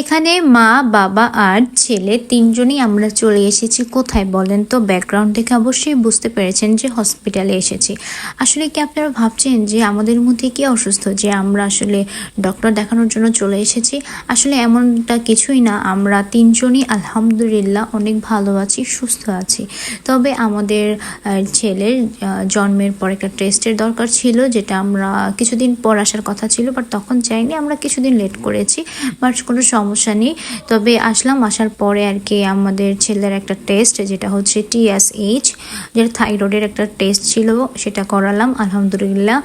এখানে মা, বাবা আর ছেলে তিনজনই আমরা চলে এসেছি। কোথায় বলেন তো? ব্যাকগ্রাউন্ড থেকে অবশ্যই বুঝতে পেরেছেন যে হসপিটালে এসেছি। আসলে কি আপনারা ভাবছেন যে আমাদের মধ্যে কি অসুস্থ? যে আমরা আসলে ডক্টর দেখানোর জন্য চলে এসেছি? আসলে এমনটা কিছুই না। আমরা তিনজনই আলহামদুলিল্লাহ অনেক ভালো আছি, সুস্থ আছি। তবে আমাদের ছেলের জন্মের পর একটা টেস্টের দরকার ছিল, যেটা আমরা কিছুদিন পর আসার কথা ছিল বাট তখন চাইনি আমরা কিছুদিন লেট করেছি বাট কোনো সমস্যা নেই। তবে আসলাম, আসার পরে আর কি আমাদের ছেলের একটা টেস্ট যেটা হচ্ছে টিএসএইচ যেটা থাইরয়েডের একটা টেস্ট ছিল, সেটা করালাম। আলহামদুলিল্লাহ,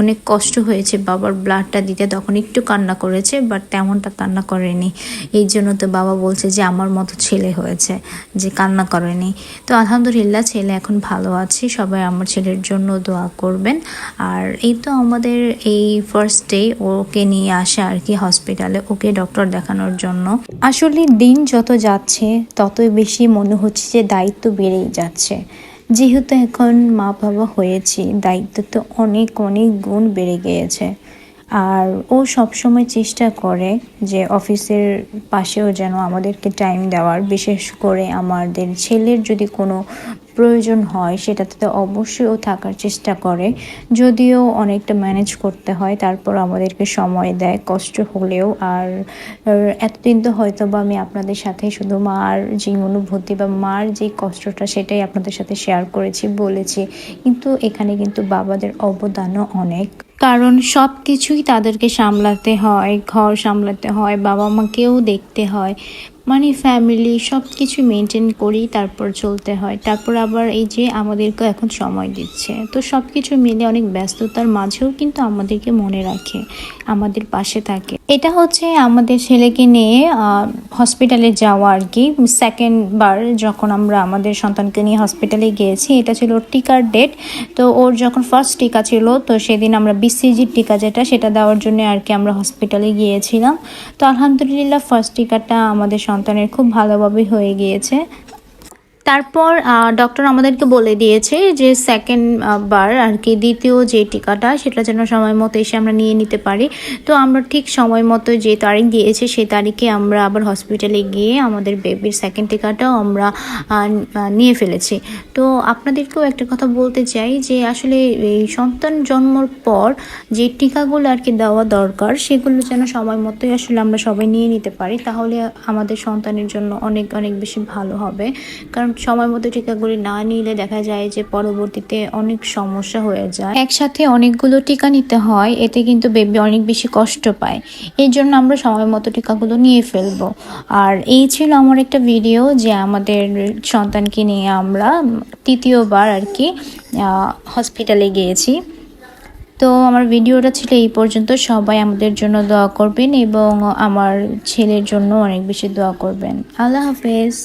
অনেক কষ্ট হয়েছে, বাবার ব্লাডটা দিতে। তখন একটু কান্না করেছে বাট তেমনটা কান্না করেনি। এই জন্য তো বাবা বলছে যে, আমার মতো ছেলে হয়েছে, যে কান্না করেনি। তো আলহামদুলিল্লাহ, ছেলে এখন ভালো আছে। সবাই আমার ছেলের জন্য দোয়া করবেন। আর এই তো আমাদের এই ফার্স্ট ডে ওকে নিয়ে আসা আর কি হসপিটালে ওকে ডক্টর দেখানোর জন্য। আসলে দিন যত যাচ্ছে, ততই বেশি মনে হচ্ছে যে দায়িত্ব বেড়েই যাচ্ছে। যেহেতু এখন মা বাবা হয়েছি, দায়িত্ব তো অনেক অনেক গুণ বেড়ে গিয়েছে। আর ও সবসময় চেষ্টা করে যে অফিসের পাশেও যেন আমাদেরকে টাইম দেওয়ার, বিশেষ করে আমাদের ছেলের যদি কোনো প্রয়োজন হয়, সেটাতে তো অবশ্যই ও থাকার চেষ্টা করে। যদিও অনেকটা ম্যানেজ করতে হয়, তারপর আমাদেরকে সময় দেয়, কষ্ট হলেও। আর এতদিন তো হয়তো বা আমি আপনাদের সাথে শুধু মার যে অনুভূতি বা মার যে কষ্টটা, সেটাই আপনাদের সাথে শেয়ার করেছি, বলেছি। কিন্তু এখানে কিন্তু বাবাদের অবদানও অনেক। কারণ সব কিছুই তাদেরকে সামলাতে হয়, ঘর সামলাতে হয় বাবা মাকেও দেখতে হয়। মানে ফ্যামিলি সব কিছু মেনটেন করি তারপর চলতে হয়। তারপর আবার এই যে আমাদেরকে এখন সময় দিচ্ছে। তো সব কিছু মিলে অনেক ব্যস্ততার মাঝেও কিন্তু আমাদেরকে মনে রাখে, আমাদের পাশে থাকে। এটা হচ্ছে আমাদের ছেলেকে নিয়ে হসপিটালে যাওয়া আর কি। সেকেন্ড বার যখন আমরা আমাদের সন্তানকে নিয়ে হসপিটালে গিয়েছি, এটা ছিল টিকার ডেট তো ওর যখন ফার্স্ট টিকা ছিল, তো সেদিন আমরা বিসিজির টিকা যেটা, সেটা দেওয়ার জন্য আর কি আমরা হসপিটালে গিয়েছিলাম। তো আলহামদুলিল্লাহ ফার্স্ট টিকাটা আমাদের সন্তানের খুব ভালোভাবে হয়ে গিয়েছে। তারপর ডক্টর আমাদেরকে বলে দিয়েছে যে সেকেন্ড বার আর কি দ্বিতীয় যে টিকাটা, সেটা যেন সময় মতো এসে আমরা নিয়ে নিতে পারি। তো আমরা ঠিক সময় মতো যে তারিখ দিয়েছে সেই তারিখে আমরা আবার হসপিটালে গিয়ে আমাদের বেবির সেকেন্ড টিকাটাও আমরা নিয়ে ফেলেছি। তো আপনাদেরকেও একটা কথা বলতে চাই যে আসলে এই সন্তান জন্মর পর যে টিকাগুলো আর কি দেওয়া দরকার, সেগুলো যেন সময় মতোই আসলে আমরা সবাই নিয়ে নিতে পারি, তাহলে আমাদের সন্তানের জন্য অনেক অনেক বেশি ভালো হবে। কারণ সময় মতো টিকাগুলি না নিলে দেখা যায় যে পরবর্তীতে অনেক সমস্যা হয়ে যায়। একসাথে অনেকগুলো টিকা নিতে হয়, এতে কিন্তু বেবি অনেক বেশি কষ্ট পায়। এই জন্য আমরা সময় মতো টিকাগুলো নিয়ে ফেলব। আর এই ছিল আমার একটা ভিডিও যে আমাদের সন্তানকে নিয়ে আমরা তৃতীয়বার আর কি হসপিটালে গিয়েছি। তো আমার ভিডিওটা ছিল এই পর্যন্ত। সবাই আমাদের জন্য দোয়া করবেন এবং আমার ছেলের জন্য অনেক বেশি দোয়া করবেন। আল্লাহ হাফেজ।